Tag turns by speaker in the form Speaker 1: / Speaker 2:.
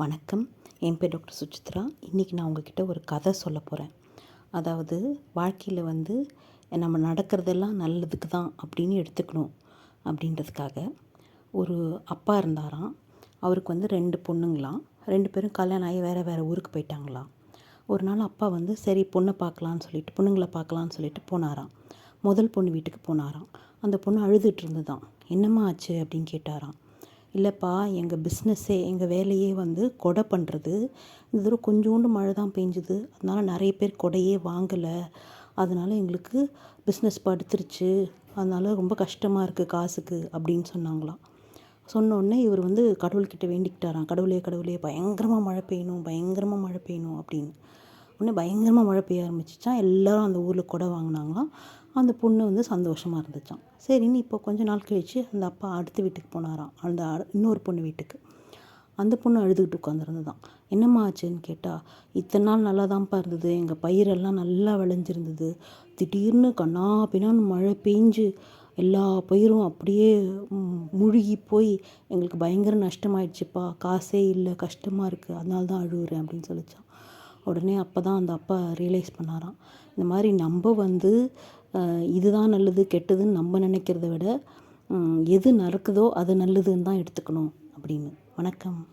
Speaker 1: வணக்கம். என் பேர் டாக்டர் சுசித்ரா. இன்றைக்கி நான் உங்ககிட்ட ஒரு கதை சொல்ல போகிறேன் அதாவது வாழ்க்கையில் வந்து நம்ம நடக்கிறதெல்லாம் நல்லதுக்கு தான் அப்படின்னு எடுத்துக்கணும் அப்படின்றதுக்காக. ஒரு அப்பா இருந்தாராம். அவருக்கு வந்து ரெண்டு பொண்ணுங்களாம். ரெண்டு பேரும் கல்யாணம் ஆகி வேறு வேறு ஊருக்கு போயிட்டாங்களாம். ஒரு நாள் அப்பா வந்து சரி பொண்ணை பார்க்கலான்னு சொல்லிட்டு பொண்ணுங்களை பார்க்கலான்னு சொல்லிட்டு போனாராம். முதல் பொண்ணு வீட்டுக்கு போனாராம். அந்த பொண்ணு அழுதுட்டு இருந்ததான். என்னம்மா ஆச்சு? அப்படின்னு கேட்டாராம். இல்லைப்பா எங்கள் பிஸ்னஸ்ஸே எங்கள் வேலையே வந்து கொடை பண்ணுறது இந்த தடவை கொஞ்சோண்டு மழை தான் பெஞ்சுது அதனால் நிறைய பேர் கொடையே வாங்கலை. அதனால் எங்களுக்கு பிஸ்னஸ் படுத்துருச்சு. அதனால் ரொம்ப கஷ்டமாக இருக்குது காசுக்கு அப்படின்னு சொன்னாங்களாம். சொன்னோடனே இவர் வந்து கடவுள்கிட்ட வேண்டிக்கிட்டாராம். கடவுளே கடவுளே பயங்கரமாக மழை பெய்யணும் பயங்கரமாக மழை பெய்யணும் அப்படின்னு. உடனே பயங்கரமாக மழை பெய்ய ஆரம்பிச்சிச்சான் எல்லோரும் அந்த ஊரில் கொடை வாங்கினாங்களாம். அந்த பொண்ணு வந்து சந்தோஷமாக இருந்துச்சான் சரின்னு இப்போ கொஞ்ச நாள் கழித்து அந்த அப்பா அடுத்த வீட்டுக்கு போனாராம். அந்த இன்னொரு பொண்ணு வீட்டுக்கு. அந்த பொண்ணு அழுதுகிட்டு உட்காந்துருந்துதான் என்னம்மா ஆச்சுன்னு கேட்டால் இத்தனை நாள் நல்லா தான்ப்பா இருந்தது. எங்கள் பயிரெல்லாம் நல்லா விளைஞ்சிருந்தது. திடீர்னு கண்ணா பின்னான்னு மழை பெஞ்சு எல்லா பயிரும் அப்படியே முழுகி போய் எங்களுக்கு பயங்கர நஷ்டமாயிடுச்சுப்பா. காசே இல்லை கஷ்டமாக இருக்குது அதனால தான் அழுகுறேன் அப்படின்னு சொல்லிச்சான் உடனே அப்போ தான் அந்த அப்பா ரியலைஸ் பண்ணாராம். இந்த மாதிரி நம்ம வந்து இதுதான் நல்லது கெட்டதுன்னு நம்ம நினைக்கிறத விட எது நடக்குதோ அது நல்லதுன்னு தான் எடுத்துக்கணும் அப்படின்னு. வணக்கம்.